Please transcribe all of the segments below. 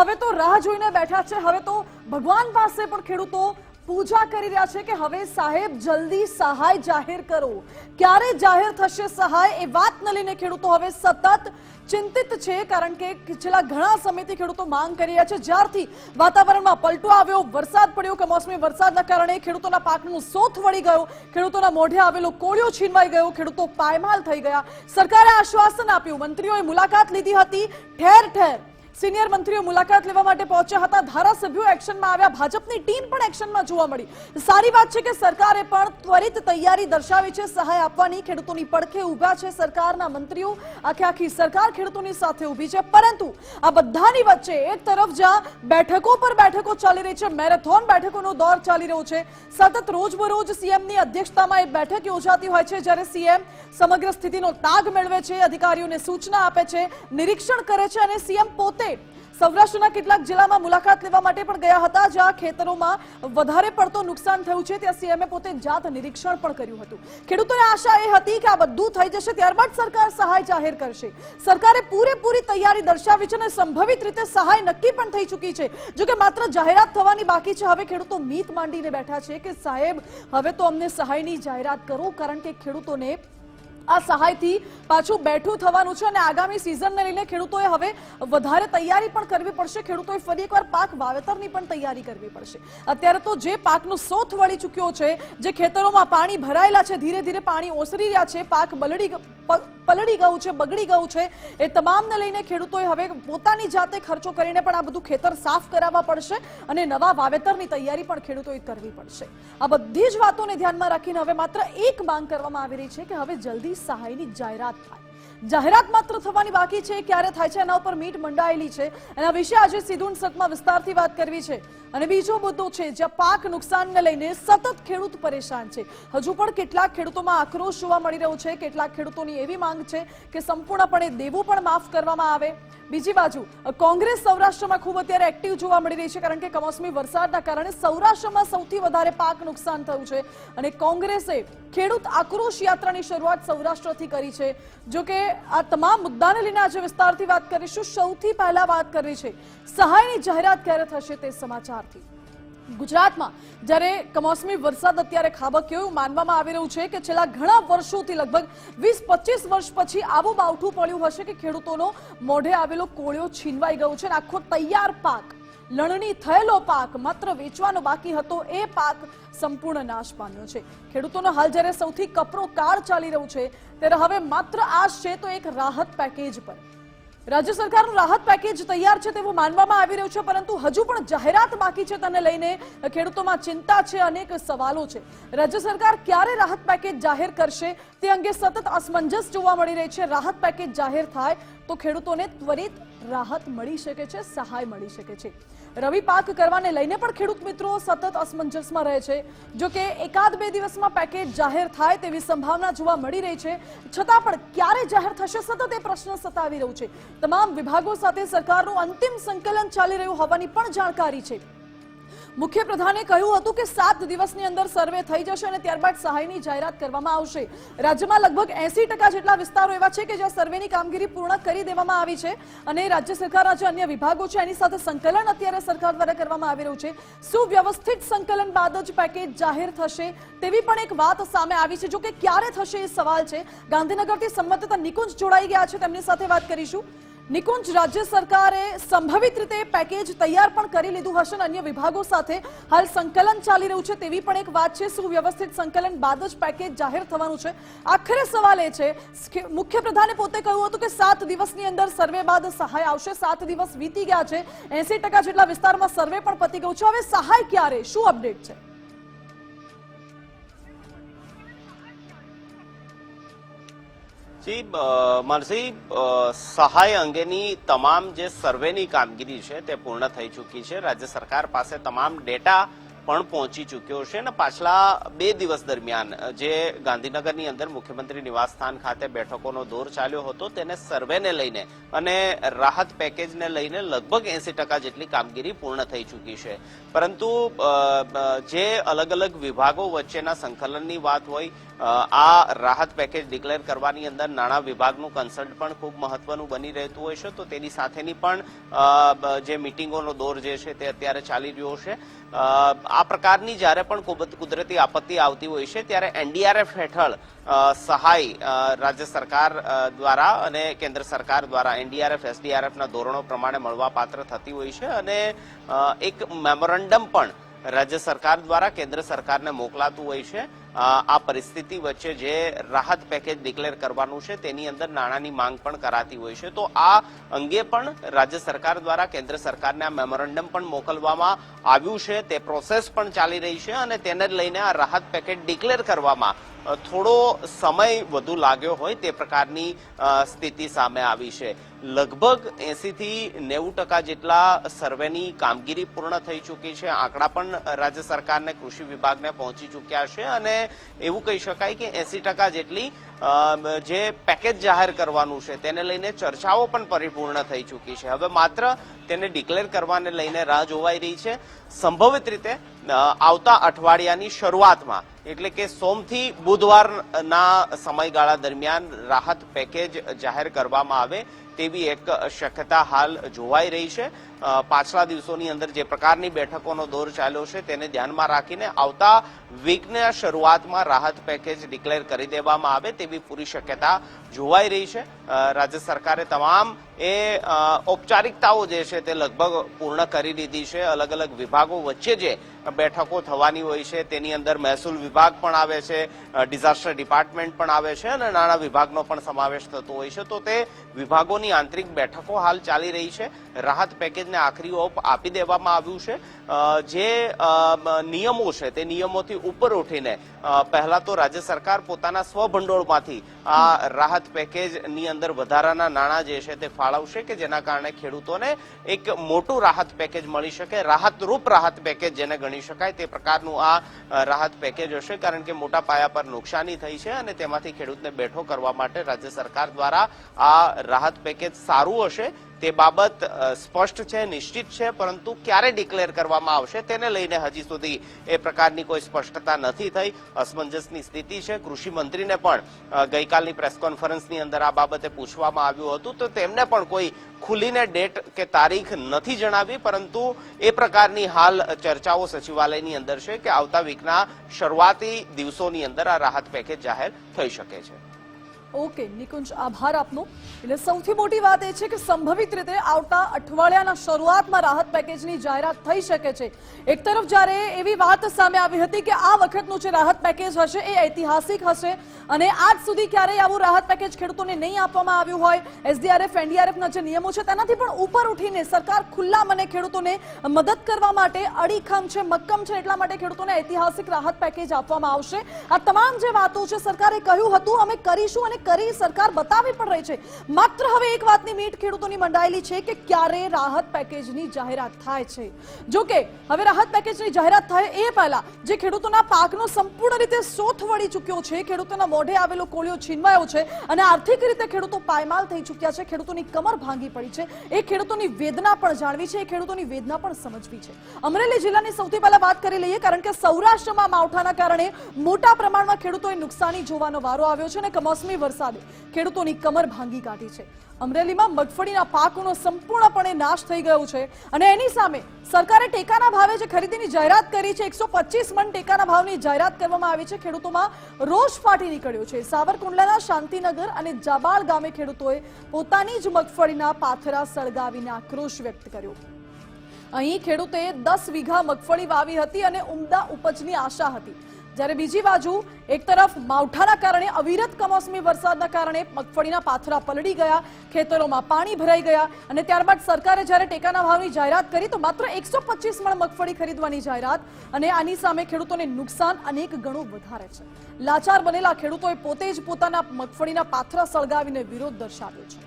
હવે તો રાહ જોઈને બેઠા છે. હવે તો ભગવાન પાસે પણ ખેડૂતો પૂજા કરી રહ્યા છે કે હવે સાહેબ, જલ્દી સહાય જાહેર કરો. ક્યારે જાહેર થશે સહાય એ વાતને લઈને ખેડૂતો હવે સતત ચિંતિત છે, કારણ કે છેલ્લા ઘણા સમયથી ખેડૂતો માંગ કરી રહ્યા છે. જ્યારથી વાતાવરણમાં પલટો આવ્યો, વરસાદ પડ્યો કમોસમી વરસાદના કારણે ખેડૂતોના પાકનું સોથ વળી ગયો, ખેડૂતોના મોઢે આવેલો કોળિયો છીનવાઈ ગયો, ખેડૂતો પાયમાલ થઈ ગયા. સરકારે આશ્વાસન આપ્યું, મંત્રીઓએ મુલાકાત લીધી હતી, ઠેર ઠેર સિનિયર મંત્રીઓ મુલાકાત લેવા માટે પહોંચ્યા હતા. ધારાસભ્યો એક્શનમાં આવ્યા. ભાજપની ટીમ પણ એક્શનમાં જોવા મળી. સારી વાત છે કે સરકારે પણ ત્વરિત તૈયારી દર્શાવી છે. સહાય આપવાની ખેડૂતોની પડખે ઊભા છે સરકારના મંત્રીઓ. આખે આખી સરકાર ખેડૂતોની સાથે ઊભી છે. પરંતુ આ બધાની વચ્ચે એક તરફ જ્યાં બેઠકો પર બેઠકો ચાલી રહી છે. મેરેથોન બેઠકોનો દોર ચાલી રહ્યો છે. સતત રોજબરોજ સીએમની અધ્યક્ષતામાં એ બેઠક યોજાતી હોય છે, જ્યારે સીએમ સમગ્ર સ્થિતિનો તાગ મેળવે છે, અધિકારીઓને સૂચના આપે છે, નિરીક્ષણ કરે છે અને સીએમ પોતે સૌરાષ્ટ્રના કેટલાક જિલ્લામાં મુલાકાત લેવા માટે પણ ગયા હતા, જ્યાં ખેતરોમાં વધારે પડતો નુકસાન થયું છે. ત્યાં સીએમએ પોતે જાત નિરીક્ષણ પણ કર્યું હતું. ખેડૂતોને આશા એ હતી કે આ બધું થઈ જશે, ત્યારબાદ સરકાર સહાય જાહેર કરશે. સરકારે પૂરેપૂરી તૈયારી દર્શાવી છે અને સંભવિત રીતે સહાય નક્કી પણ થઈ ચૂકી છે. જો કે માત્ર જાહેરાત થવાની બાકી છે. હવે ખેડૂતો મીત માંડીને બેઠા છે કે સાહેબ, હવે તો અમને સહાયની જાહેરાત કરો, કારણ કે ખેડૂતોને આ સહાયથી પાછું બેઠું થવાનું છે અને આગામી સિઝનને લઈને ખેડૂતોએ હવે વધારે તૈયારી પણ કરવી પડશે. ખેડૂતોએ ફરી એકવાર પાક વાવેતરની પણ તૈયારી કરવી પડશે. અત્યારે તો જે પાકનો સોથ વળી ચૂક્યો છે, જે ખેતરોમાં પાણી ભરાયેલા છે, ધીરે ધીરે પાણી ઓસરી રહ્યા છે, પાક બલડી પલળી ગયું છે, બગડી ગયું છે, એ તમામને લઈને ખેડૂતોએ હવે પોતાની જાતે ખર્ચો કરીને પણ આ બધું ખેતર સાફ કરાવવા પડશે અને નવા વાવેતરની તૈયારી પણ ખેડૂતોએ કરવી પડશે. આ બધી જ વાતોને ધ્યાનમાં રાખીને હવે માત્ર એક માંગ કરવામાં આવી રહી છે કે હવે જલ્દી સહાયની જાહેરાત થાય. જાહેરાત માત્ર થવાની બાકી છે, ક્યારે થાય છે, એના ઉપર મીટ મંડાયેલી છે. એના વિશે આજે સીધું સતમાં વિસ્તારથી વાત કરવી છે. અને બીજો મુદ્દો છે, જ્યાં પાક નુકસાનને લઈને સતત ખેડૂત પરેશાન છે. હજુ પણ કેટલાક ખેડૂતોમાં આક્રોશ જોવા મળી રહ્યો છે. કેટલાક ખેડૂતોની એવી માંગ છે કે સંપૂર્ણપણે દેવું પણ માફ કરવામાં આવે. બીજી બાજુ, કોંગ્રેસ સૌરાષ્ટ્રમાં ખૂબ અત્યારે એક્ટિવ જોવા મળી રહી છે, કારણ કે કમોસમી વરસાદના કારણે સૌરાષ્ટ્રમાં સૌથી વધારે પાક નુકસાન થયું છે. અને કોંગ્રેસે ખેડૂત આક્રોશ યાત્રાની શરૂઆત સૌરાષ્ટ્રથી કરી છે. જો કે આ તમામ મુદ્દાને લઈને આજે વિસ્તારથી વાત કરીશું. સૌથી પહેલા વાત કરી છે, સહાયની જાહેરાત ક્યારે થશે તે સમાચારથી ગુજરાતમાં જ્યારે કમોસમી વરસાદ અત્યારે ખાબક્યો એવું માનવામાં આવી રહ્યું છે કે છેલ્લા ઘણા વર્ષોથી લગભગ વીસ પચીસ વર્ષ પછી આવું માવઠું પડ્યું હશે કે ખેડૂતોનો મોઢે આવેલો કોળિયો છીનવાઈ ગયો છે અને આખો તૈયાર પાક, લણણી થયેલો પાક માત્ર વેચવાનો બાકી હતો, એ પાક સંપૂર્ણ નાશ પામ્યો છે. ખેડૂતોનો હાલ જ્યારે સૌથી કપરો કાળ ચાલી રહ્યું છે, ત્યારે હવે માત્ર આશ છે તો એક રાહત પેકેજ પર. રાજ્ય સરકારનું રાહત પેકેજ તૈયાર છે તેવું માનવામાં આવી રહ્યું છે, પરંતુ હજુ પણ જાહેરાત બાકી છે તેને લઈને ખેડૂતોમાં ચિંતા છે, અનેક સવાલો છે. રાજ્ય સરકાર ક્યારે રાહત પેકેજ જાહેર કરશે તે અંગે સતત અસમંજસ જોવા મળી રહી છે. રાહત પેકેજ જાહેર થાય તો ખેડૂતોને ત્વરિત રાહત મળી શકે છે, સહાય મળી શકે છે. રવિ પાક કરવાને લઈને પણ ખેડૂત મિત્રો સતત અસમંજસમાં રહે છે. જો કે એકાદ બે દિવસમાં પેકેજ જાહેર થાય તેવી સંભાવના જોવા મળી રહી છે. છતાં પણ ક્યારે જાહેર થશે સતત એ પ્રશ્ન સતાવી રહ્યું છે. તમામ વિભાગો સાથે સરકારનું અંતિમ સંકલન ચાલી રહ્યું હોવાની પણ જાણકારી છે. મુખ્ય પ્રધાને કહ્યું હતું કે સાત દિવસની અંદર સર્વે થઈ જશે અને ત્યારબાદ સહાયની જાહેરાત કરવામાં આવશે. રાજ્યમાં લગભગ એસી જેટલા વિસ્તારો એવા છે કે જ્યાં સર્વેની કામગીરી પૂર્ણ કરી દેવામાં આવી છે અને રાજ્ય સરકારના જે અન્ય વિભાગો છે એની સાથે સંકલન અત્યારે સરકાર દ્વારા કરવામાં આવી રહ્યું છે. સુવ્યવસ્થિત સંકલન બાદ જ પેકેજ જાહેર થશે તેવી પણ એક વાત સામે આવી છે. જો કે ક્યારે થશે એ સવાલ છે. ગાંધીનગરથી સંબંધિત નિકુંજ જોડાઈ ગયા છે. તેમની સાથે વાત કરીશું. નિકુંજ, રાજ્ય સરકારે સંભવિત રીતે પેકેજ તૈયાર પણ કરી લીધું હશે અને અન્ય વિભાગો સાથે હાલ સંકલન ચાલી રહ્યું છે. તેવી પણ એક વાત છે, સુવ્યવસ્થિત સંકલન બાદ જ પેકેજ જાહેર થવાનું છે. આખરે સવાલ એ છે મુખ્યપ્રધાને મુખ્ય પ્રધાને પોતે કહ્યું હતું કે સાત દિવસની અંદર સર્વે બાદ સહાય આવશે. સાત દિવસ વીતી ગયા છે, એસી જેટલા વિસ્તારમાં સર્વે પણ પતી ગયું છે. હવે સહાય ક્યારે? શું અપડેટ છે? જી માનસી સહાય અંગેની તમામ જે સર્વેની કામગીરી છે તે પૂર્ણ થઈ ચૂકી છે. રાજ્ય સરકાર પાસે તમામ ડેટા પણ પહોંચી ચૂક્યો છે અને પાછલા બે દિવસ દરમિયાન જે ગાંધીનગરની અંદર મુખ્યમંત્રી નિવાસસ્થાન ખાતે બેઠકોનો દોર ચાલ્યો હતો, તેને સર્વેને લઈને અને રાહત પેકેજને લઈને લગભગ એસી ટકા જેટલી કામગીરી પૂર્ણ થઈ ચૂકી છે. પરંતુ જે અલગ અલગ વિભાગો વચ્ચેના સંકલનની વાત હોય આ રાહત પેકેજ ડિક્લેર કરવાની અંદર નાણાં વિભાગનું કન્સલ્ટ પણ ખૂબ મહત્વનું બની રહેતું હોય છે. તો તેની સાથેની પણ જે મિટિંગોનો દોર જે છે તે અત્યારે ચાલી રહ્યો છે. આ પ્રકારની જ્યારે પણ કુદરતી આપત્તિ આવતી હોય છે, ત્યારે એનડીઆરએફ હેઠળ સહાય રાજ્ય સરકાર દ્વારા અને કેન્દ્ર સરકાર દ્વારા એનડીઆરએફ, એસડીઆરએફના ધોરણો પ્રમાણે મળવાપાત્ર થતી હોય છે અને એક મેમોરેન્ડમ પણ રાજ્ય સરકાર દ્વારા કેન્દ્ર સરકારને મોકલાતું હોય છે. આ પરિસ્થિતિ વચ્ચે જે રાહત પેકેજ ડિક્લેર કરવાનું છે, તેની અંદર નાણાંની માંગ પણ કરાતી હોય છે. તો આ અંગે પણ રાજ્ય સરકાર દ્વારા કેન્દ્ર સરકારને આ મેમોરેન્ડમ પણ મોકલવામાં આવ્યું છે. તે પ્રોસેસ પણ ચાલી રહી છે અને તેને લઈને આ રાહત પેકેજ ડિક્લેર કરવામાં થોડો સમય વધુ લાગ્યો હોય તે પ્રકારની સ્થિતિ સામે આવી છે. લગભગ એસી થી નેવું ટકા જેટલા સર્વેની કામગીરી પૂર્ણ થઈ ચૂકી છે. આંકડા પણ રાજ્ય સરકારને, કૃષિ વિભાગને પહોંચી ચૂક્યા છે અને એવું કહી શકાય કે એસી ટકા જેટલી જે પેકેજ જાહેર કરવાનું છે તેને લઈને ચર્ચાઓ પણ પરિપૂર્ણ થઈ ચૂકી છે. હવે માત્ર તેને ડિક્લેર કરવાને લઈને રાહ જોવાઈ રહી છે. સંભવિત રીતે આવતા અઠવાડિયાની શરૂઆતમાં એટલે કે સોમથી બુધવારના સમયગાળા દરમિયાન રાહત પેકેજ જાહેર કરવામાં આવે તેવી એક શક્યતા હાલ જોવાઈ રહી છે. પાછલા દિવસોની અંદર જે પ્રકારની બેઠકોનો દોર ચાલ્યો છે તેને ધ્યાનમાં રાખીને આવતા વીકના શરૂઆતમાં રાહત પેકેજ ડિક્લેર કરી દેવામાં આવે તેવી પૂરી શક્યતા જોવાઈ રહી છે. રાજ્ય સરકારે તમામ એ ઔપચારિકતાઓ જે છે તે લગભગ પૂર્ણ કરી દીધી છે. અલગ અલગ વિભાગો વચ્ચે જે બેઠકો થવાની હોય છે તેની અંદર મહેસૂલ વિભાગ પણ આવે છે ડિઝાસ્ટર ડિપાર્ટમેન્ટ પણ આવે છે અને નાણાં વિભાગનો પણ સમાવેશ થતો હોય છે. તો તે વિભાગોની આંતરિક બેઠકો હાલ ચાલી રહી છે. રાહત પેકેજને આખરી ઓપ આપી દેવામાં આવ્યું છે. જે નિયમો છે તે નિયમોથી ઉપર ઉઠીને પહેલા તો રાજ્ય સરકાર પોતાના સ્વભંડોળમાંથી આ રાહત પેકેજની અંદર વધારાના નાણાં જે છે તે ફાળવશે કે જેના કારણે ખેડૂતોને એક મોટું રાહત પેકેજ મળી શકે, રાહતરૂપ રાહત પેકેજ જેને ગણી શકાય તે પ્રકારનું આ રાહત પેકેજ હશે. કારણ કે મોટા પાયા પર નુકસાની થઈ છે અને તેમાંથી ખેડૂતને બેઠો કરવા માટે રાજ્ય સરકાર દ્વારા આ રાહત પેકેજ સારું હશે. તે બાબત સ્પષ્ટ છે, નિશ્ચિત છે, પરંતુ ક્યારે ડિક્લેર કરવામાં આવશે તેને લઈને હજી સુધી એ પ્રકારની કોઈ સ્પષ્ટતા નથી થઈ. અસમંજસની સ્થિતિ છે. કૃષિ મંત્રીને પણ ગઈકાલની પ્રેસ કોન્ફરન્સની અંદર આ બાબતે પૂછવામાં આવ્યું હતું. તો તેમને પણ કોઈ ખુલીને ડેટ કે તારીખ નથી જણાવી, પરંતુ એ પ્રકારની હાલ ચર્ચાઓ સચિવાલયની અંદર છે કે આવતા વીકના શરૂઆતી દિવસોની અંદર આ રાહત પેકેજ જાહેર થઈ શકે છે. ઓકે, નિકુંજ, આભાર આપનો. એટલે સૌથી મોટી વાત એ છે કે સંભવિત રીતે આવતા અઠવાડિયાના શરૂઆતમાં રાહત પેકેજની જાહેરાત થઈ શકે છે. એક તરફ જ્યારે એવી વાત સામે આવી હતી કે આ વખતનું જે રાહત પેકેજ હશે એ ઐતિહાસિક હશે અને આજ સુધી ક્યારેય આવું રાહત પેકેજ ખેડૂતોને નહીં આપવામાં આવ્યું હોય, એસડીઆરએફ, એનડીઆરએફના જે નિયમો છે તેનાથી પણ ઉપર ઉઠીને સરકાર ખુલ્લા મને ખેડૂતોને મદદ કરવા માટે અડીખમ છે, મક્કમ છે એટલા માટે ખેડૂતોને ઐતિહાસિક રાહત પેકેજ આપવામાં આવશે. આ તમામ જે વાતો છે સરકારે કહ્યું હતું, અમે કરીશું અને કરી સરકાર બતાવી પણ રહી છે. માત્ર હવે એક વાતની મીટ ખેડૂતોની મંડાયેલી છે કે ક્યારે રાહત પેકેજની જાહેરાત થાય છે. જો કે હવે રાહત પેકેજની જાહેરાત થાય એ પહેલા જે ખેડૂતોના પાકનો સંપૂર્ણ રીતે સોથ વળી ચૂક્યો છે, ખેડૂતોના મોઢે આવેલો કોળિયો છીનવાયો છે અને આર્થિક રીતે ખેડૂતો પાયમાલ થઈ ચૂક્યા છે, ખેડૂતોની કમર ભાંગી પડી છે. એ ખેડૂતોની વેદના પણ જાણવી છે, એ ખેડૂતોની વેદના પણ સમજવી છે. અમરેલી જિલ્લાની સૌથી પહેલા વાત કરી લઈએ કારણ કે સૌરાષ્ટ્રમાં માવઠાના કારણે મોટા પ્રમાણમાં ખેડૂતોએ નુકસાની જોવાનો વારો આવ્યો છે અને કમોસમી વરસાદે ખેડૂતોની કમર ભાંગી કાઢી છે. અમરેલીમાં મગફળીના પાકનો સંપૂર્ણપણે નાશ થઈ ગયો છે અને એની સામે સરકારે ટેકાના ભાવે જે ખરીદીની જાહેરાત કરી છે, એકસો મણ ટેકાના ભાવની જાહેરાત કરવામાં આવી છે. ખેડૂતોમાં રોષ ફાટી નીકળ્યો છે. સાવરકુંડલાના શાંતિનગર અને જાબાળ ગામે ખેડૂતોએ પોતાની જ મગફળીના પાથરા સળગાવીને આક્રોશ વ્યક્ત કર્યો. અહીં ખેડૂતોએ દસ વીઘા મગફળી વાવી હતી અને ઉમદા ઉપજની આશા હતી. જ્યારે બીજી બાજુ એક તરફ માવઠાના કારણે અવિરત કમોસમી વરસાદના કારણે મગફળીના પાથરા પલળી ગયા, ખેતરોમાં પાણી ભરાઈ ગયા અને ત્યારબાદ સરકારે જ્યારે ટેકાના ભાવની જાહેરાત કરી તો માત્ર એકસો મણ મગફળી ખરીદવાની જાહેરાત અને આની સામે ખેડૂતોને નુકસાન અનેક ગણું વધારે છે. લાચાર બનેલા ખેડૂતોએ પોતે જ પોતાના મગફળીના પાથરા સળગાવીને વિરોધ દર્શાવ્યો છે.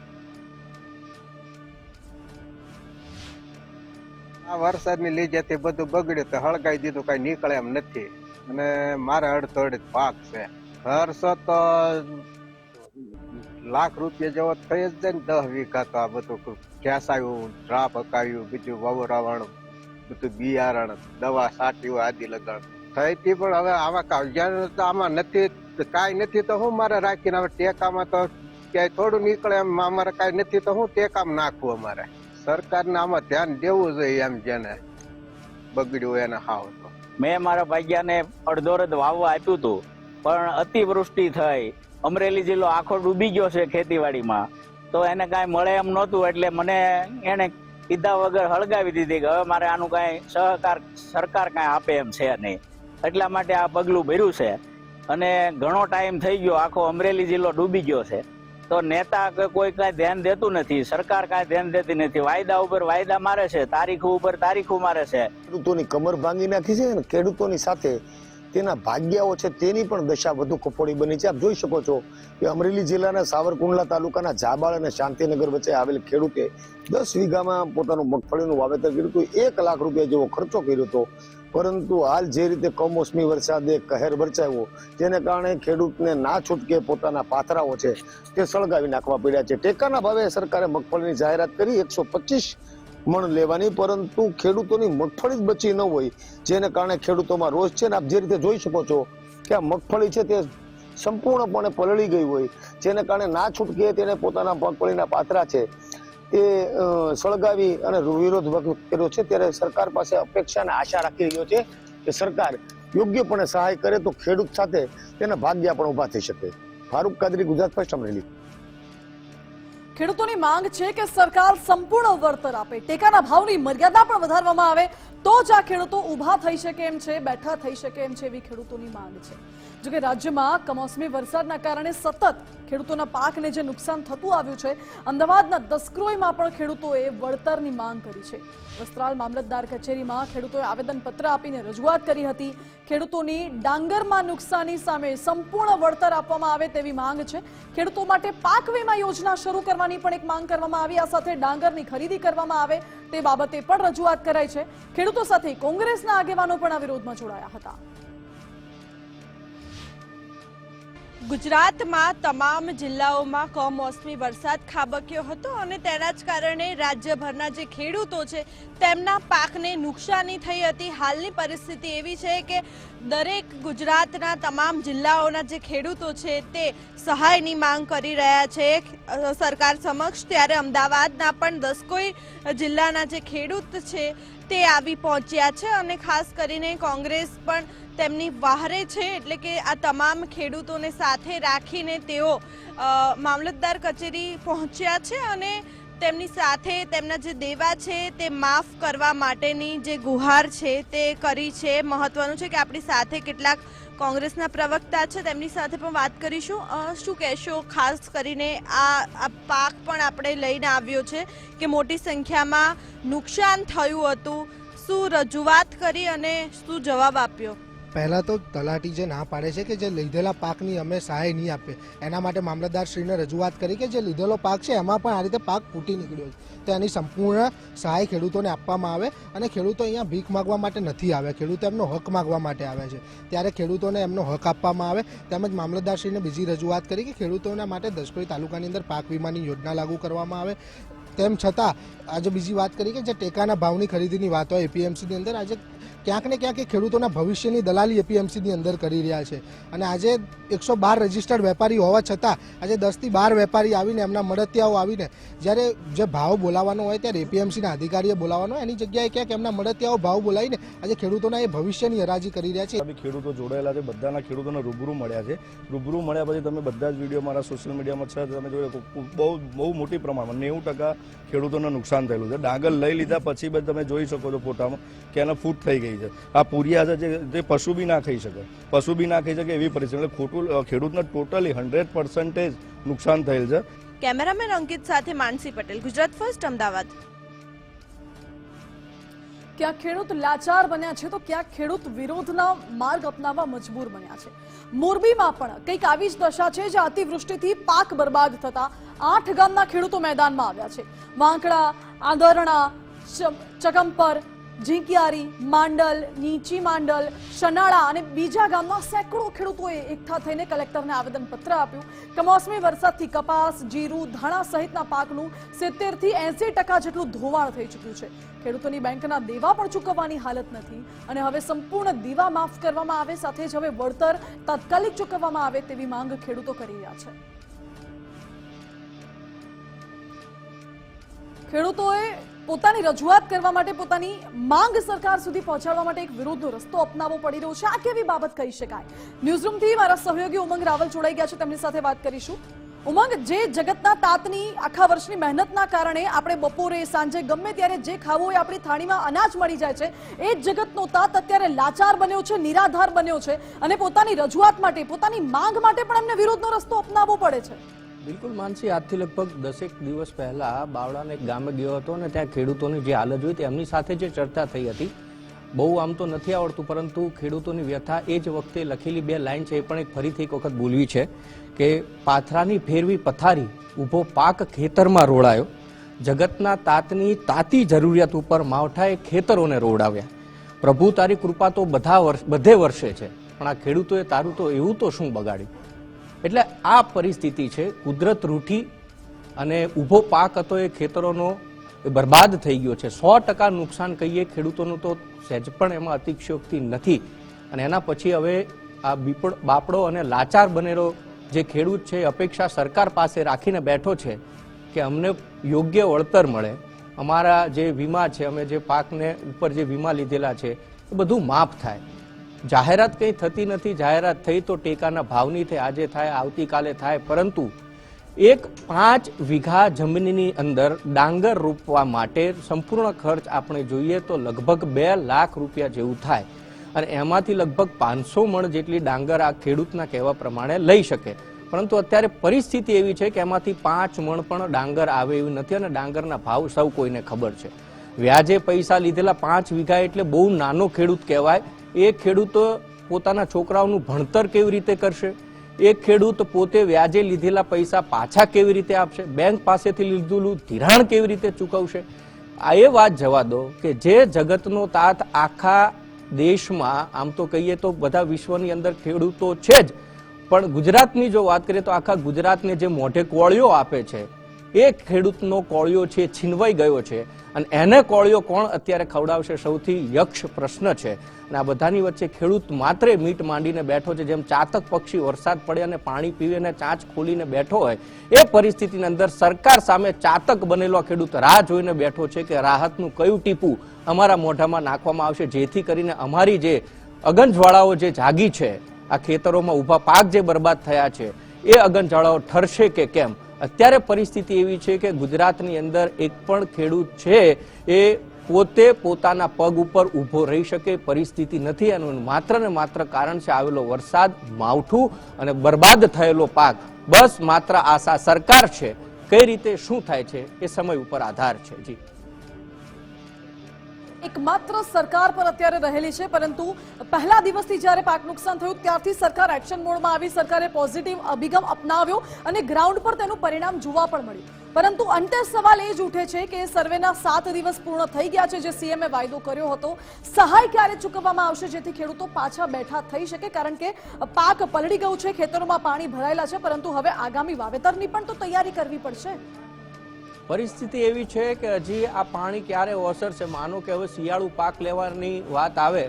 આ વરસાદની લીધેથી બધું બગડ્યું, તો હળગાઈ દીધું, કઈ નીકળે એમ નથી. અને મારે અડધડ પાક છે. ખર્ચો તો લાખ રૂપિયા જેવો થઈ જ જાય ને દસ વીઘા તો આ બધું ઘેસાયું ડ્રા પકાવ્યું બીજું વવરાવણ, બધું બિયારણ, દવા સાટી હોય આદિ લગાણ થઈ પણ હવે આવા કા- જ્યારે તો આમાં નથી કાંઈ નથી, તો હું મારે રાખીને હવે ટેકામાં તો ક્યાંય થોડું નીકળે એમ અમારે કાંઈ નથી, તો હું ટેકામ નાખવું અમારે. સરકારને આમાં ધ્યાન દેવું જોઈએ એમ જેને બગડ્યું એને હાવ. મેં મારા ભાગ્યાને અડધો અડધ વાવવા આપ્યું હતું, પણ અતિવૃષ્ટિ થઈ. અમરેલી જિલ્લો આખો ડૂબી ગયો છે ખેતીવાડીમાં. તો એને કાંઈ મળે એમ નહોતું, એટલે મને એને કીધા વગર હળગાવી દીધી કે હવે મારે આનું કાંઈ સહકાર, સરકાર કાંઈ આપે એમ છે નહીં. એટલા માટે આ પગલું ભર્યું છે. અને ઘણો ટાઈમ થઈ ગયો, આખો અમરેલી જિલ્લો ડૂબી ગયો છે. તો નેતા કે કોઈ કાંઈ ધ્યાન દેતું નથી, સરકાર કાંઈ ધ્યાન દેતી નથી. વાયદા ઉપર વાયદા મારે છે, તારીખો ઉપર તારીખો મારે છે. ખેડૂતોની કમર ભાંગી નાખી છે અને ખેડૂતોની સાથે તેના ભાગ્યાઓ છે તેની પણ દશા વધુ કફોડી બની છે. આપ જોઈ શકો છો કે અમરેલી જિલ્લાના સાવરકુંડલા તાલુકાના જાબાળ અને શાંતિનગર વચ્ચે આવેલ ખેડૂતે દસ વીઘામાં પોતાનું મગફળીનું વાવેતર કર્યું હતું. એક લાખ રૂપિયા જેવો ખર્ચો કર્યો હતો. પરંતુ હાલ જે રીતે કમોસમી વરસાદે કહેર વરસાવ્યો તેને કારણે ખેડૂતને ના છૂટકે પોતાના પાથરાઓ છે તે સળગાવી નાખવા પડ્યા છે. ટેકાના ભાવે સરકારે મગફળીની જાહેરાત કરી એકસો પચીસ મણ લેવાની, પરંતુ ખેડૂતોની મગફળી જ બચી ન હોય, જેને કારણે ખેડૂતોમાં રોષ છે. ને આપ જે રીતે જોઈ શકો છો કે આ મગફળી છે તે સંપૂર્ણપણે પલળી ગઈ હોય, જેને કારણે ના છૂટકે તેને પોતાના મગફળીના પાત્રા છે. અ, સળગાવી અને વિરોધ વ્યક્ત કર્યો છે. ત્યારે સરકાર પાસે અપેક્ષા અને આશા રાખી રહ્યો છે કે સરકાર યોગ્યપણે સહાય કરે તો ખેડૂત સાથે તેના ભાગ્યા પણ ઊભા થઈ શકે. ફારૂક કાદરી ગુજરાત ફર્સ્ટ અમરેલી. ખેડૂતોની માંગ છે કે સરકાર સંપૂર્ણ વળતર આપે. ટેકાના ભાવની મર્યાદા પણ વધારવામાં આવે તો જ આ ખેડૂતો ઊભા થઈ શકે એમ છે બેઠા થઈ શકે એમ છે એવી ખેડૂતોની માંગ છે. જોકે રાજ્યમાં કમોસમી વરસાદના કારણે સતત ખેડૂતોના પાકને જે નુકસાન થતું આવ્યું છે, અમદાવાદના દસક્રોઈમાં પણ ખેડૂતોએ વળતરની માંગ કરી છે. વસ્ત્રાલ મામલતદાર કચેરીમાં ખેડૂતોએ આવેદનપત્ર આપીને રજૂઆત કરી હતી. ખેડૂતોની ડાંગરમાં નુકસાની સામે સંપૂર્ણ વળતર આપવામાં આવે તેવી માંગ છે. ખેડૂતો માટે પાક વીમા યોજના શરૂ કરવાની પણ એક માંગ કરવામાં આવી. આ સાથે ડાંગરની ખરીદી કરવામાં આવે તે બાબતે પણ રજૂઆત કરાઈ છે. ખેડૂતો સાથે કોંગ્રેસના આગેવાનો પણ આ વિરોધમાં જોડાયા હતા. ગુજરાતમાં તમામ જિલ્લાઓમાં કમોસમી વરસાદ ખાબક્યો હતો અને તેના જ કારણે રાજ્યભરના જે ખેડૂતો છે, તેમના પાકને નુકસાની થઈ હતી. હાલની પરિસ્થિતિ એવી છે કે દરેક ગુજરાતના તમામ જિલ્લાઓના જે ખેડૂતો છે, તે સહાયની માંગ કરી રહ્યા છે. સરકાર સમક્ષ ત્યારે અમદાવાદના પણ દસ કોઈ જિલ્લાના જે ખેડૂત છે, તે આવી પહોંચ્યા છે અને ખાસ કરીને કોંગ્રેસ પણ તેમની વહારે છે એટલે કે આ તમામ ખેડૂતોને સાથે રાખીને તેઓ મામલતદાર કચેરી પહોંચ્યા છે અને તેમની સાથે તેમના જે દેવા છે તે માફ કરવા માટેની જે ગુહાર છે તે કરી છે. મહત્વનું છે કે આપણી સાથે કેટલાક કોંગ્રેસના પ્રવક્તા છે, તેમની સાથે પણ વાત કરીશું. શું કહેશો? ખાસ કરીને આ પાક પણ આપણે લઈને આવ્યો છે કે મોટી સંખ્યામાં નુકસાન થયું હતું. શું રજૂઆત કરી અને શું જવાબ આપ્યો? પહેલાં તો તલાટી જે ના પાડે છે કે જે લીધેલા પાકની અમે સહાય નહીં આપે. એના માટે મામલતદારશ્રીને રજૂઆત કરી કે જે લીધેલો પાક છે એમાં પણ આ રીતે પાક ફૂટી નીકળ્યો છે. તો એની સંપૂર્ણ સહાય ખેડૂતોને આપવામાં આવે અને ખેડૂતો અહીંયા ભીખ માગવા માટે નથી આવ્યા. ખેડૂતો એમનો હક માગવા માટે આવ્યા છે. ત્યારે ખેડૂતોને એમનો હક આપવામાં આવે તેમજ મામલતદારશ્રીને બીજી રજૂઆત કરી કે ખેડૂતોના માટે દસકોઈ તાલુકાની અંદર પાક વીમાની યોજના લાગુ કરવામાં આવે. તેમ છતાં આજે બીજી વાત કરી કે જે ટેકાના ભાવની ખરીદીની વાત હોય એપીએમસીની અંદર આજે ક્યાંક ને ક્યાંક એ ખેડૂતોના ભવિષ્યની દલાલી એપીએમસીની અંદર કરી રહ્યા છે. અને આજે એકસો બાર રજિસ્ટર્ડ વેપારી હોવા છતાં આજે દસથી બાર વેપારી આવીને એમના મળતિયાઓ આવીને જ્યારે જે ભાવ બોલાવવાનો હોય ત્યારે એપીએમસીના અધિકારીએ બોલાવવાનો એની જગ્યાએ ક્યાંક એમના મળતિયાઓ ભાવ બોલાવીને આજે ખેડૂતોના એ ભવિષ્યની હરાજી કરી રહ્યા છે. ખેડૂતો જોડાયેલા છે, બધાના ખેડૂતોને રૂબરૂ મળ્યા છે. રૂબરૂ મળ્યા પછી તમે બધા જ વીડિયો મારા સોશિયલ મીડિયામાં છે, તમે જોયો બહુ બહુ મોટી પ્રમાણમાં નેવું ટકા ખેડૂતોને નુકસાન થયેલું છે. ડાંગર લઈ લીધા પછી તમે જોઈ શકો છો ફોટામાં કે એને ફૂટ થઈ ગઈ છે. આ પૂરિયા છે જે પશુ બી ના ખાઈ શકે. પશુ બી ના ખાઈ શકે એવી પરિસ્થિતિ. એટલે ખોટું ખેડૂતને ટોટલી હંડ્રેડ પર્સન્ટેજ નુકસાન થયેલ છે. કેમેરામેન અંકિત સાથે માનસી પટેલ ગુજરાત ફર્સ્ટ અમદાવાદ. ક્યાંક ખેડૂત લાચાર બન્યા છે તો ક્યાંક ખેડૂત વિરોધના માર્ગ અપનાવવા મજબૂર બન્યા છે. મોરબીમાં પણ કંઈક આવી જ દશા છે જે અતિવૃષ્ટિથી પાક બરબાદ થતા આઠ ગામના ખેડૂતો મેદાનમાં આવ્યા છે. વાંકડા આંદરણા ચ- ચકમપર ઝીંકિયારી, માંડલ, નીચી માંડલ, શનાળા અને બીજા ગામના સેંકડો ખેડૂતોએ એકઠા થઈને કલેક્ટરને આવેદનપત્ર આપ્યું. કમોસમી વરસાદથી કપાસ, જીરું, ધાણા સહિતના પાકનું સિત્તેરથી એસી ટકા જેટલું ધોવાણ થઈ ચૂક્યું છે. ખેડૂતોની બેંકના દેવા પણ ચૂકવવાની હાલત નથી અને હવે સંપૂર્ણ દેવા માફ કરવામાં આવે, સાથે જ હવે વળતર તાત્કાલિક ચૂકવવામાં આવે તેવી માંગ ખેડૂતો કરી રહ્યા છે. ખેડૂતોએ પોતાની રજૂઆત કરવા માટે પોતાની માંગ સરકાર સુધી પહોંચાડવા માટે એક વિરોધનો રસ્તો અપનાવવો પડી રહ્યો છે. આ કેવી બાબત કહી શકાય? ન્યૂઝરૂમથી મારા સહયોગી ઉમંગ રાવલ જોડાઈ ગયા છે. તેમની સાથે વાત કરીશું. ઉમંગ, જે જગતના તાતની આખા વર્ષની મહેનતના કારણે આપણે બપોરે, સાંજે ગમે ત્યારે જે ખાવું હોય આપણી થાળીમાં અનાજ મળી જાય છે, એ જ જગતનો તાત અત્યારે લાચાર બન્યો છે, નિરાધાર બન્યો છે અને પોતાની રજૂઆત માટે, પોતાની માંગ માટે પણ એમને વિરોધનો રસ્તો અપનાવવો પડે છે. બિલકુલ માનસી, આજથી લગભગ દસેક દિવસ પહેલા બાવળાને એક ગામે ગયો હતો અને ત્યાં ખેડૂતોની જે હાલત જોઈ તેમની સાથે જે ચર્ચા થઈ હતી. બહુ આમ તો નથી આવડતું, પરંતુ ખેડૂતોની વ્યથા એ જ વખતે લખેલી બે લાઈન છે, એ પણ એક ફરીથી એક વખત બોલવી છે કે પાથરાની ફેરવી પથારી ઊભો પાક ખેતરમાં રોડાયો જગતના તાતની તાતી જરૂરિયાત ઉપર માવઠાએ ખેતરોને રોડાવ્યા પ્રભુ તારી કૃપા તો બધા વર્ષ, બધે વર્ષે છે. પણ આ ખેડૂતોએ તારું તો એવું તો શું બગાડ્યું? એટલે આ પરિસ્થિતિ છે, કુદરત રૂઠી અને ઊભો પાક હતો એ ખેતરોનો બરબાદ થઈ ગયો છે. સો ટકા નુકસાન કહીએ ખેડૂતોનું તો સહેજ પણ એમાં અતિશયોક્તિ નથી. અને એના પછી હવે આ બીપડ બાપડો અને લાચાર બનેલો જે ખેડૂત છે અપેક્ષા સરકાર પાસે રાખીને બેઠો છે કે અમને યોગ્ય વળતર મળે. અમારા જે વીમા છે, અમે જે પાકને ઉપર જે વીમા લીધેલા છે, એ બધું માફ થાય. જાહેરાત કંઈ થતી નથી, જાહેરાત થઈ તો ટેકાના ભાવની થઈ આજે થાય, આવતીકાલે થાય, પરંતુ એક પાંચ વીઘા જમીનની અંદર ડાંગર રોપવા માટે સંપૂર્ણ ખર્ચ આપણે જોઈએ તો લગભગ બે લાખ રૂપિયા જેવું થાય. અને એમાંથી લગભગ પાંચસો મણ જેટલી ડાંગર આ ખેડૂતના કહેવા પ્રમાણે લઈ શકે. પરંતુ અત્યારે પરિસ્થિતિ એવી છે કે એમાંથી પાંચ મણ પણ ડાંગર આવે એવી નથી અને ડાંગરના ભાવ સૌ કોઈને ખબર છે. વ્યાજે પૈસા લીધેલા પાંચ વીઘા એટલે બહુ નાનો ખેડૂત કહેવાય. એ ખેડૂતો પોતાના છોકરાઓનું ભણતર કેવી રીતે કરશે? એ ખેડૂત પોતે વ્યાજે લીધેલા પૈસા પાછા કેવી રીતે આપશે? બેંક પાસેથી લીધેલું ધિરાણ કેવી રીતે ચૂકવશે? આ એ વાત જવા દો કે જે જગતનો તાત આખા દેશમાં, આમ તો કહીએ તો બધા વિશ્વની અંદર ખેડૂતો છે જ, પણ ગુજરાતની જો વાત કરીએ તો આખા ગુજરાતને જે મોઢે કોળિયો આપે છે, એ ખેડૂતનો કોળિયો છે, છીનવાઈ ગયો છે. અને એને કોળિયો કોણ અત્યારે ખવડાવશે? સૌથી યક્ષ પ્રશ્ન છે. અને આ બધાની વચ્ચે ખેડૂત માત્ર મીટ માંડીને બેઠો છે. જેમ ચાતક પક્ષી વરસાદ પડે અને પાણી પીવે અને ચાંચ ખોલીને બેઠો હોય, એ પરિસ્થિતિની અંદર સરકાર સામે ચાતક બનેલો ખેડૂત રાહ જોઈને બેઠો છે કે રાહતનું કયું ટીપું અમારા મોઢામાં નાખવામાં આવશે, જેથી કરીને અમારી જે અગનજવાળાઓ જે જાગી છે, આ ખેતરોમાં ઊભા પાક જે બરબાદ થયા છે, એ અગનજવાળાઓ ઠરશે કે કેમ? અત્યારે પરિસ્થિતિ એવી છે કે ગુજરાતની અંદર એક પણ ખેડૂત છે એ પોતે પોતાના પગ ઉપર ઊભો રહી શકે, પરિસ્થિતિ નથી અને માત્ર ને માત્ર કારણ છે આવેલો વરસાદ, માવઠું અને બરબાદ થયેલો પાક. બસ માત્ર આશા સરકાર છે. કઈ રીતે શું થાય છે એ સમય ઉપર આધાર છે. જી. એકમાત્ર સરકાર પર અત્યારે રહેલી છે, પરંતુ પહેલા દિવસથી જ્યારે પાક નુકસાન થયું, ત્યારથી સરકાર એક્શન મોડમાં આવી, સરકારે પોઝિટિવ અભિગમ અપનાવ્યો અને ગ્રાઉન્ડ પર તેનું પરિણામ જોવા પણ મળ્યું. પરંતુ અંતે સવાલ એ જ ઉઠે છે કે સર્વેના સાત દિવસ પૂર્ણ થઈ ગયા છે, જે સીએમએ વાયદો કર્યો હતો. સહાય ક્યારે ચૂકવવામાં આવશે, જેથી ખેડૂતો પાછા બેઠા થઈ શકે? કારણ કે પાક પલળી ગયું છે, ખેતરોમાં પાણી ભરાયેલા છે, પરંતુ હવે આગામી વાવેતરની પણ તો તૈયારી કરવી પડશે. પરિસ્થિતિ એવી છે કે હજી આ પાણી ક્યારે ઓસરશે? માનો કે હવે શિયાળુ પાક લેવાની વાત આવે,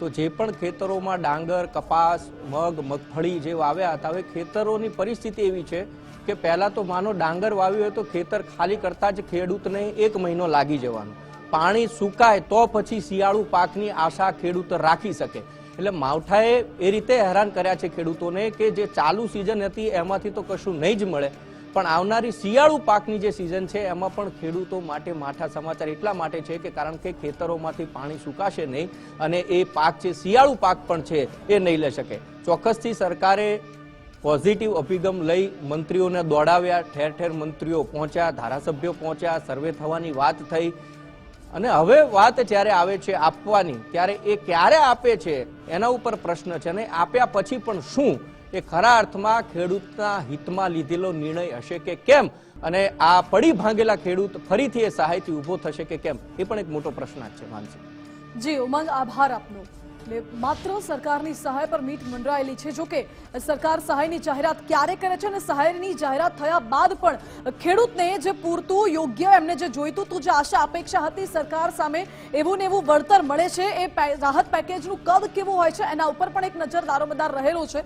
તો જે પણ ખેતરોમાં ડાંગર, કપાસ, મગ, મગફળી જે વાવ્યા હતા, હવે ખેતરોની પરિસ્થિતિ એવી છે કે પહેલાં તો માનો ડાંગર વાવ્યું હોય તો ખેતર ખાલી કરતા જ ખેડૂતને એક મહિનો લાગી જવાનો. પાણી સુકાય તો પછી શિયાળુ પાકની આશા ખેડૂત રાખી શકે. એટલે માવઠાએ એ રીતે હેરાન કર્યા છે ખેડૂતોને કે જે ચાલુ સિઝન હતી એમાંથી તો કશું નહીં જ મળે. પણ આવનારી શિયાળુ પાકની જે સિઝન છે, એમાં પણ ખેડૂતો માટે માઠા સમાચાર એટલા માટે છે કે કારણ કે ખેતરોમાંથી પાણી સુકાશે નહીં અને એ પાક છે શિયાળુ પાક પણ છે, એ નહીં લઈ શકે. ચોક્કસથી સરકારે પોઝિટિવ અભિગમ લઈ મંત્રીઓને દોડાવ્યા, ઠેર ઠેર મંત્રીઓ પહોંચ્યા, ધારાસભ્યો પહોંચ્યા સર્વે થવાની વાત થઈ. અને હવે વાત જ્યારે આવે છે આપવાની, ત્યારે એ ક્યારે આપે છે, એના ઉપર પ્રશ્ન છે અને આપ્યા પછી પણ શું? એ ખરા અર્થમાં ખેડૂતના હિતમાં લીધેલો નિર્ણય હશે કે કેમ? અને આ પડી ભાંગેલા ખેડૂત ફરીથી એ સહાયથી ઊભો થશે કે કેમ? એ પણ એક મોટો પ્રશ્ન છે, માનસી. જી, ઉમંગ આભાર આપનો. એટલે માત્ર સરકારની સહાય પર મીટ મંડરાયેલી છે. જોકે સરકાર સહાયની જાહેરાત ક્યારે કરે છે અને સહાયની જાહેરાત થયા બાદ પણ ખેડૂતને જે પૂરતું, યોગ્ય એમને જે જોઈતું હતું, જે આશા, અપેક્ષા હતી, સરકાર સામે એવું ને એવું વળતર મળે છે. એ રાહત પેકેજનું કદ કેવું હોય છે? એના ઉપર પણ એક નજર દારોમદાર રહેલો છે.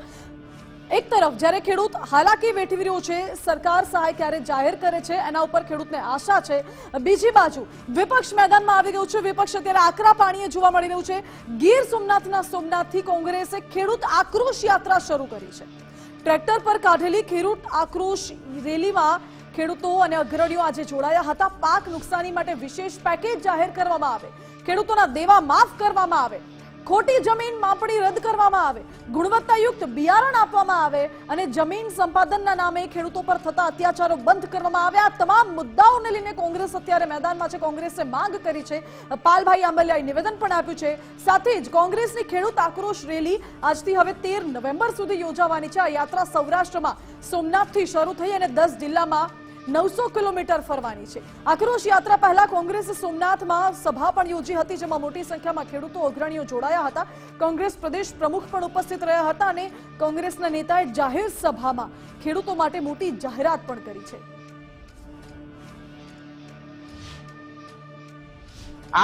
એક તરફ જ્યારે ખેડૂત હાલાકી વેઠવી રહ્યો છે, સરકાર સહાય ક્યારે જાહેર કરે છે, એના ઉપર ખેડૂતને આશા છે. બીજી બાજુ, વિપક્ષ મેદાનમાં આવી ગયું છે. વિપક્ષ અત્યારે આકરા પાણીએ જોવા મળી રહ્યું છે. ગીર સોમનાથના સોમનાથથી કોંગ્રેસે ખેડૂત આક્રોશ યાત્રા શરૂ કરી છે. ટ્રેક્ટર પર કાઢેલી ખેડૂત આક્રોશ રેલીમાં ખેડૂતો અને અગ્રણીઓ આજે જોડાયા હતા. પાક નુકસાની માટે વિશેષ પેકેજ જાહેર કરવામાં આવે. ખેડૂતોના દેવા માફ કરવામાં આવે. ખોટી જમીન માપણી રદ કરવામાં આવે, ગુણવત્તાયુક્ત બિયારણ આપવામાં આવે અને જમીન સંપાદનના નામે ખેડૂતો પર થતા અત્યાચારો બંધ કરવામાં આવે આ તમામ મુદ્દાઓને લઈને કોંગ્રેસ અત્યારે મેદાનમાં છે. કોંગ્રેસે માંગ કરી છે. પાલભાઈ આંબલિયાએ નિવેદન પણ આપ્યું છે. સાથે જ કોંગ્રેસની ખેડૂત આક્રોશ રેલી આજથી હવે તેર નવેમ્બર સુધી યોજાવાની છે. આ યાત્રા સૌરાષ્ટ્રમાં સોમનાથથી શરૂ થઈ અને દસ જિલ્લામાં નવસો કિલોમીટર ફરવાની છે. આક્રોશ યાત્રા પહેલા કોંગ્રેસ સોમનાથમાં સભા પણ યોજી હતી, જેમાં મોટી સંખ્યામાં ખેડૂતો અગ્રણીઓ જોડાયા હતા. કોંગ્રેસ પ્રદેશ પ્રમુખ પણ ઉપસ્થિત રહ્યા હતા અને કોંગ્રેસના નેતાએ જાહેર સભામાં ખેડૂતો માટે મોટી જાહેરાત પણ કરી છે.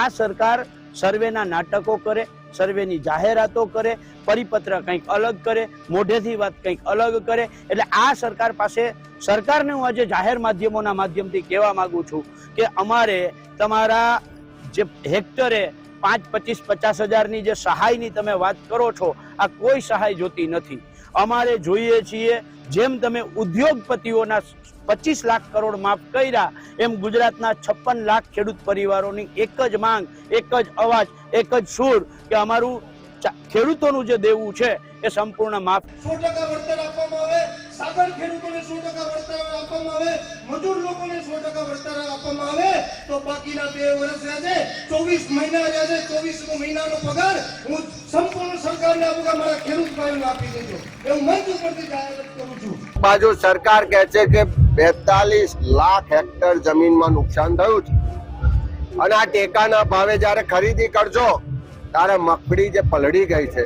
આ સરકાર સર્વેના નાટકો કરે, સર્વેની જાહેરાતો કરે, પરિપત્ર કંઈક અલગ કરે, મોઢેથી વાત કંઈક અલગ કરે, એટલે આ સરકાર પાસે સરકારને હું આજે જાહેર માધ્યમોના માધ્યમથી કહેવા માગું છું કે અમારે તમારા જે હેક્ટરે પાંચ, પચીસ, પચાસ હજારની જે સહાયની તમે વાત કરો છો, આ કોઈ સહાય જોતી નથી. અમારે જોઈએ છીએ, જેમ તમે ઉદ્યોગપતિઓના પચીસ લાખ કરોડ માફ કર્યા, એમ ગુજરાતના છપ્પન લાખ ખેડૂત પરિવારોની એક જ માંગ, એક જ અવાજ, એક જ સુર કે અમારું ખેડૂતોનું જે દેવું છે એ સંપૂર્ણ માફ. સો ટકા વળતર આપવામાં આવે સાગર ખેડૂતોને સો ટકા વળતર આપવામાં આવે મજૂર લોકોને સો ટકા વળતર આપવામાં આવે તો બાકીના બે વર્ષ રહ્યા છે ચોવીસ મહિના રહ્યા છે ચોવીસ મહિનાનો પગાર હું સંપૂર્ણ સરકારને આપું કે મારા ખેડૂત ભાઈઓને આપી દેજો. એવું મંચ ઉપરથી જાહેરાત કરું છું. બાજુ સરકાર કહે છે કે બેતાલીસ લાખ હેક્ટર જમીનમાં નુકસાન થયું છે. અને આ ટેકાના ભાવે જ્યારે ખરીદી કરજો ત્યારે મગફળી જે પલળી ગઈ છે,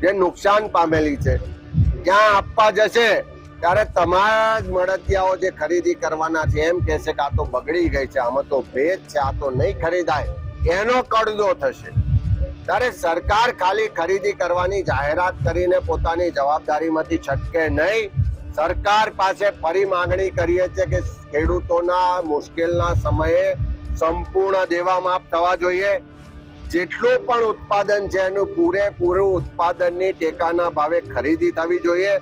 જે નુકસાન પામેલી છે ત્યાં આપવા જશે, ત્યારે તમારા જ મળતિયાઓ જે ખરીદી કરવાના છે, એમ કહેશે કે આ તો બગડી ગઈ છે, આમાં તો ભેદ છે, આ તો નહીં ખરીદાય. એનો કડદો થશે. ત્યારે સરકાર ખાલી ખરીદી કરવાની જાહેરાત કરીને પોતાની જવાબદારીમાંથી છટકે નહીં. સરકાર પાસે ફરી માંગણી કરીએ છીએ કે ખેડૂતોના મુશ્કેલના સમયે સંપૂર્ણ દેવા માફ થવા જોઈએ. જેટલું પણ ઉત્પાદન છે એનું પૂરેપૂરું ઉત્પાદનની ટેકાના ભાવે ખરીદી થવી જોઈએ.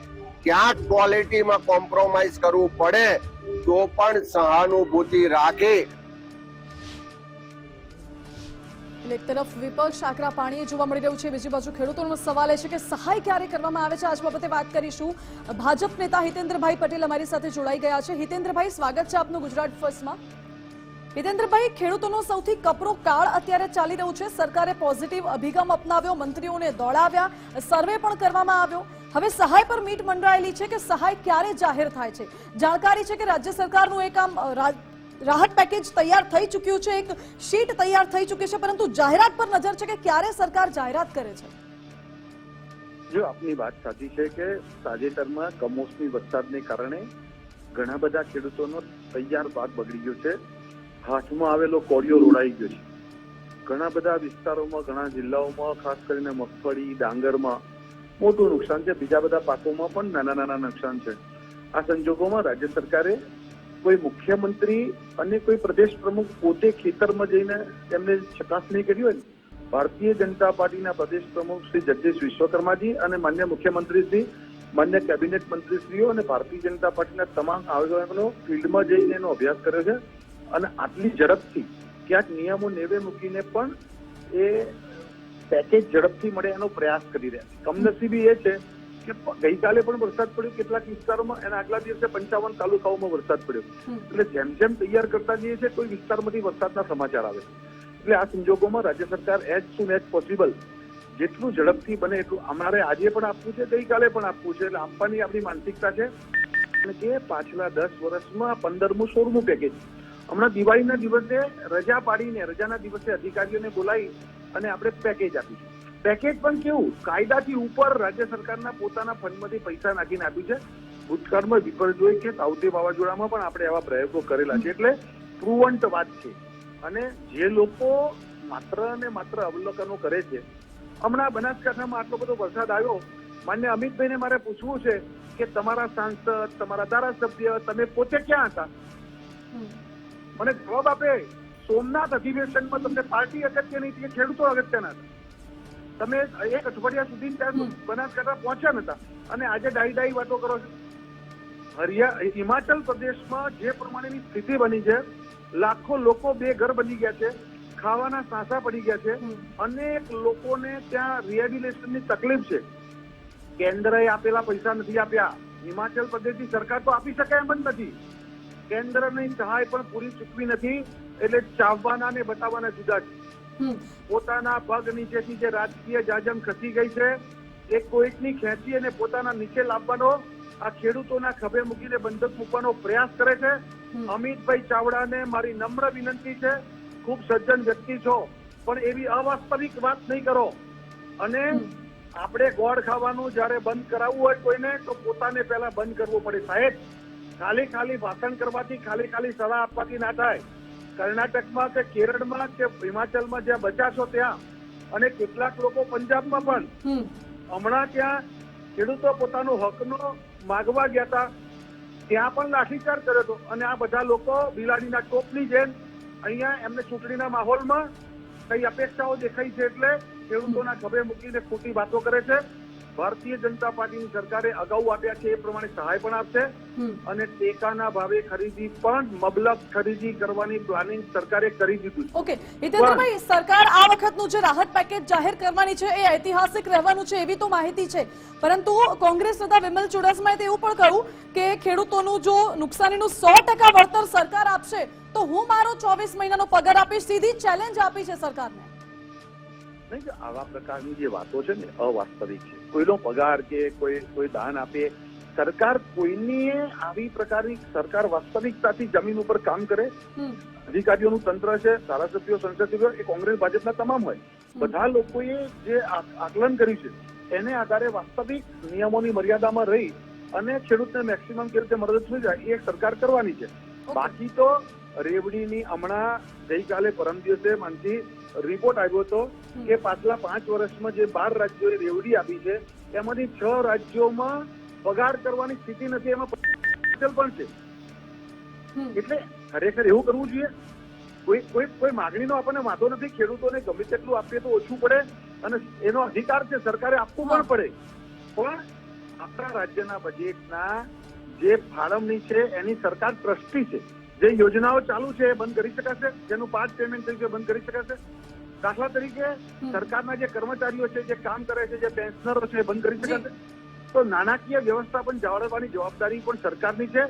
ક્યાંક ક્વોલિટીમાં કોમ્પ્રોમાઇઝ કરવું પડે, તો પણ સહાનુભૂતિ રાખી. એક તરફ વિપક્ષ આકરા પાણીએ જોવા મળી રહ્યું છે. બીજી બાજુ ખેડૂતોનો સવાલ એ છે કે સહાય ક્યારે કરવામાં આવે છે? આજ બાબતે વાત કરીશું. ભાજપ નેતા હિતેન્દ્રભાઈ પટેલ અમારી સાથે જોડાઈ ગયા છે. હિતેન્દ્રભાઈ, સ્વાગત છે આપનું ગુજરાત ફર્સ્ટમાં. હિતેન્દ્રભાઈ ખેડૂતોનો સૌથી કપરો કાળ અત્યારે ચાલી રહ્યો છે. સરકારે પોઝિટિવ અભિગમ અપનાવ્યો, મંત્રીઓને દોડાવ્યા, સર્વે પણ કરવામાં આવ્યો. હવે સહાય પર મીટ મંડરાયેલી છે કે સહાય ક્યારે જાહેર થાય છે? જાણકારી છે કે રાજ્ય સરકારનું એક આમ રાહત પેકેજ તૈયાર થઈ ચૂક્યું છે, એક શીટ તૈયાર થઈ ચૂકી છે, પરંતુ જાહેરાત પર નજર છે કે ક્યારે સરકાર જાહેરાત કરે છે? જો આપની વાત સાચી છે કે તાજેતરમાં કમોસમી વરસાદને કારણે ઘણા બધા ખેડૂતોનો તૈયાર પાક બગડી ગયો છે. હાથમાં આવેલો કોળિયો રોડાઈ ગયો છે. ઘણા બધા વિસ્તારોમાં, ઘણા જિલ્લાઓમાં, ખાસ કરીને મગફળી, ડાંગરમાં મોટું નુકસાન છે. બીજા બધા પાકોમાં પણ નાના નાના નુકસાન છે. આ સંજોગોમાં રાજ્ય સરકારે કોઈ મુખ્યમંત્રી અને કોઈ પ્રદેશ પ્રમુખ પોતે ખેતરમાં જઈને એમને ચકાસણી કરી હોય ભારતીય જનતા પાર્ટીના પ્રદેશ પ્રમુખ શ્રી જગદીશ વિશ્વકર્માજી અને માન્ય મુખ્યમંત્રી શ્રી, માન્ય કેબિનેટ મંત્રીશ્રીઓ અને ભારતીય જનતા પાર્ટીના તમામ આગેવાનો ફિલ્ડમાં જઈને એનો અભ્યાસ કર્યો છે. અને આટલી ઝડપથી ક્યાંક નિયમો નેવે મૂકીને પણ એ પેકેજ ઝડપથી મળે એનો પ્રયાસ કરી રહ્યા છે. કમનસીબી એ છે કે ગઈકાલે પણ વરસાદ પડ્યો, કેટલાક વિસ્તારોમાં એના આગલા દિવસે પંચાવન તાલુકાઓમાં વરસાદ પડ્યો. એટલે જેમ જેમ તૈયાર કરતા જઈએ છે કોઈ વિસ્તારમાંથી વરસાદના સમાચાર આવે એટલે આ સંજોગોમાં રાજ્ય સરકાર એઝ સુન એઝ પોસિબલ જેટલું ઝડપથી બને એટલું અમારે આજે પણ આપવું છે, ગઈકાલે પણ આપવું છે. એટલે આપવાની આપણી માનસિકતા છે. અને કે પાછલા દસ વર્ષમાં પંદરમું સોળમું પેકેજ હમણાં દિવાળીના દિવસે રજા પાડીને, રજાના દિવસે અધિકારીઓને બોલાવી અને આપણે પેકેજ આપીશું. પેકેજ પણ કેવું? કાયદાથી ઉપર રાજ્ય સરકારના પોતાના ફંડમાંથી પૈસા નાખીને આપ્યું છે. ભૂતકાળમાં વિપરજોય કે તાઉતે વાવાઝોડામાં પણ આપણે એવા પ્રયોગો કરેલા છે. એટલે પ્રુવન્ટ વાત છે. અને જે લોકો માત્ર ને માત્ર અવલોકનો કરે છે, હમણાં બનાસકાંઠામાં આટલો બધો વરસાદ આવ્યો. માન્ય અમિતભાઈને મારે પૂછવું છે કે તમારા સાંસદ, તમારા ધારાસભ્ય, તમે પોતે ક્યાં હતા? મને જવાબ આપે સોમનાથ અધિવેશનમાં તમને પાર્ટી અગત્યની હતી કે ખેડૂતો અગત્યના હતા? તમે એક અઠવાડિયા સુધી ત્યાં બનાસકાંઠા પહોંચ્યા નતા અને આજે ડાઈ ડાઈ વાતો કરો છો. હરિયા હિમાચલ પ્રદેશમાં જે પ્રમાણેની સ્થિતિ બની છે લાખો લોકો બે ઘર બની ગયા છે ખાવાના સાસા પડી ગયા છે અનેક લોકોને ત્યાં રિહેબિલેશનની તકલીફ છે. કેન્દ્રએ આપેલા પૈસા નથી આપ્યા. હિમાચલ પ્રદેશની સરકાર તો આપી શકે એમ જ નથી. કેન્દ્રની સહાય પણ પૂરી ચૂકવી નથી એટલે ચાવવાના ને બતાવવાના જુદા છે. પોતાના પગ નીચેથી જે રાજકીય જાજમ ખસી ગઈ છે એ કોઈકની ખેંચી અને પોતાના નીચે લાવવાનો આ ખેડૂતોના ખભે મૂકીને બંધક મૂકવાનો પ્રયાસ કરે છે. અમિતભાઈ ચાવડાને મારી નમ્ર વિનંતી છે ખૂબ સજ્જન વ્યક્તિ છો પણ એવી અવાસ્તવિક વાત નહીં કરો. અને આપણે ગોળ ખાવાનું જ્યારે બંધ કરાવવું હોય કોઈને તો પોતાને પહેલા બંધ કરવું પડે સાહેબ. ખાલી ખાલી ભાષણ કરવાથી ખાલી ખાલી સલાહ આપવાથી ના થાય. કર્ણાટકમાં કે કેરળમાં કે હિમાચલમાં જ્યાં બચાશો ત્યાં અને કેટલાક લોકો પંજાબમાં પણ. હમણાં ત્યાં ખેડૂતો પોતાનો હકનો માગવા ગયા હતા. ત્યાં પણ લાઠીચાર કર્યો હતો. અને આ બધા લોકો બિલાડીના ટોપની જેમ અહીંયા એમને ચૂંટણીના માહોલમાં કઈ અપેક્ષાઓ દેખાઈ છે એટલે ખેડૂતોના ખભે મૂકીને ખોટી વાતો કરે છે. ભારતીય જનતા પાર્ટીની સરકારે અગાઉ આપ્યા છે એ પ્રમાણે સહાય પણ આપશે. અને ટેકાના ભાવે ખરીદી પણ મબલક ખરીદી કરવાની પ્લાનિંગ સરકારે કરી દીધું છે. ઓકે હિતેન્દ્રભાઈ સરકાર આ વખતનું જે રાહત પેકેજ જાહેર કરવાની છે એ ઐતિહાસિક રહેવાનું છે એવી તો માહિતી છે. પરંતુ કોંગ્રેસ નેતા વિમલ ચુડાસમાએ એવું પણ કહ્યું કે ખેડૂતોનું જો નુકસાનીનું સો ટકા વળતર સરકાર આપશે તો હું મારો ચોવીસ મહિનાનો પગાર આપીશ સીધી ચેલેન્જ આપી છે સરકારને. નહીં કે આવા પ્રકારની જે વાતો છે ને અવાસ્તવિક છે. કોઈનો પગાર કે કોઈ કોઈ દાન આપે સરકાર કોઈની આવી પ્રકારની સરકાર વાસ્તવિકતાથી જમીન ઉપર કામ કરે અધિકારીઓનું તંત્ર છે ધારાસભ્યો સંસદીયો એ કોંગ્રેસ ભાજપના તમામ હોય. બધા લોકોએ જે આકલન કર્યું છે એને આધારે વાસ્તવિક નિયમોની મર્યાદામાં રહી અને ખેડૂતને મેક્સિમમ કેવી રીતે મદદ થઈ જાય એ સરકાર કરવાની છે. બાકી તો રેવડીની હમણાં ગઈકાલે પરમ દિવસે માનથી રિપોર્ટ આવ્યો હતો કે પાછલા પાંચ વર્ષમાં જે બાર રાજ્યોએ રેવડી આપી છે એમાંથી છ રાજ્યોમાં પગાર કરવાની સ્થિતિ નથી એમાં પણ છે. એટલે ખરેખર એવું કરવું જોઈએ. કોઈ કોઈ કોઈ માગણીનો આપણને વાંધો નથી ખેડૂતોને ગમે તેટલું આપીએ તો ઓછું પડે અને એનો અધિકાર છે સરકારે આપવું પણ પડે. પણ આપણા રાજ્યના બજેટના જે ફાળવણી છે એની સરકાર ટ્રસ્ટી છે. જે યોજનાઓ ચાલુ છે એ બંધ કરી શકાશે. જેનું પાર્ટ પેમેન્ટ થઈ છે બંધ કરી શકાશે. દાખલા તરીકે સરકારના જે કર્મચારીઓ છે જે કામ કરે છે જે પેન્શનરો છે બંધ કરી શકાશે તો નાણાકીય વ્યવસ્થાપન જાળવવાની જવાબદારી પણ સરકારની છે.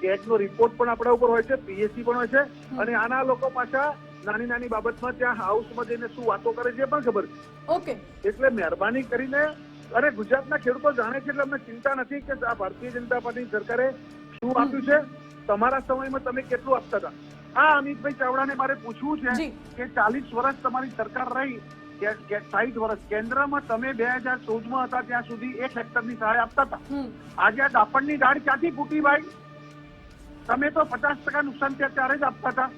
કેગનો રિપોર્ટ પણ આપણા ઉપર હોય છે પીએસસી પણ હોય છે. અને આના લોકો પાછા નાની નાની બાબતમાં ત્યાં હાઉસમાં જઈને શું વાતો કરે છે પણ ખબર છે. ઓકે. એટલે મહેરબાની કરીને અને ગુજરાતના ખેડૂતો જાણે છે એટલે અમને ચિંતા નથી કે આ ભારતીય જનતા પાર્ટી સરકારે શું આપ્યું છે. તમારા સમયમાં તમે કેટલું આપતા હતા? આ અમિતભાઈ ચાવડાને મારે પૂછવું છે કે ચાલીસ વર્ષ તમારી સરકાર રહી કે વર્ષ કેન્દ્રમાં તમે બે હજાર ચૌદમાં હતા ત્યાં સુધી એક હેક્ટરની સહાય આપતા હતા. આજે આ દાપણની દાળ ક્યાંથી ફૂટી ભાઈ? તમે તો પચાસ ટકા નુકસાન ત્યાં ત્યારે જ આપતા હતા.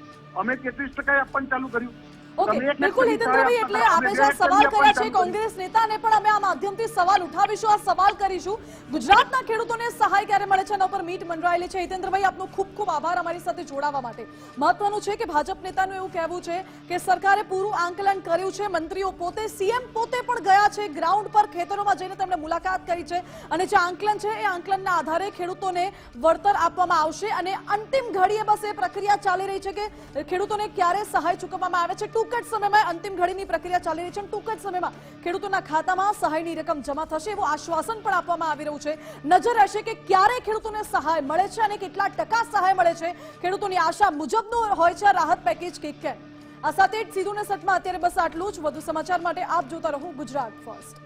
અમે તેત્રીસ ટકા આપવાનું ચાલુ કર્યું. ઓકે બિલકુલ હિતેન્દ્રભાઈ એટલે આપે જે સવાલ કર્યા છે કોંગ્રેસ નેતાને પણ અમે આ માધ્યમથી સવાલ ઉઠાવીશું આ સવાલ કરીશું. ગુજરાતના ખેડૂતોને સહાય ક્યારે મળે છે? એના ઉપર મીટ મંડરાયેલી છે. હિતેન્દ્રભાઈ આપનો ખૂબ ખૂબ આભાર અમારી સાથે જોડાવા માટે. મહત્વનું છે કે ભાજપ નેતાનું એવું કહેવું છે કે સરકારે પૂરું આંકલન કર્યું છે. મંત્રીઓ પોતે સીએમ પોતે પણ ગયા છે ગ્રાઉન્ડ પર ખેતરોમાં જઈને તેમણે મુલાકાત કરી છે. અને જે આંકલન છે એ આંકલનના આધારે ખેડૂતોને વળતર આપવામાં આવશે. અને અંતિમ ઘડીએ બસ એ પ્રક્રિયા ચાલી રહી છે કે ખેડૂતોને ક્યારે સહાય ચૂકવવામાં આવે છે? ટૂંક સમયમાં અંતિમ ઘડીની પ્રક્રિયા ચાલી રહી છે ટૂંક જ સમયમાં ખેડૂતોના ખાતામાં સહાયની રકમ જમા થશે એવું આશ્વાસન પણ આપવામાં આવી રહ્યું છે. નજર રહેશે કે ક્યારે ખેડૂતોને સહાય મળે છે અને કેટલા ટકા સહાય મળે છે. ખેડૂતોની આશા મુજબનું હોય છે રાહત પેકેજ કે કેમ? આ સાથે સીધુને સીધું સટમાં અત્યારે બસ આટલું જ. વધુ સમાચાર માટે આપ જોતા રહો ગુજરાત ફર્સ્ટ.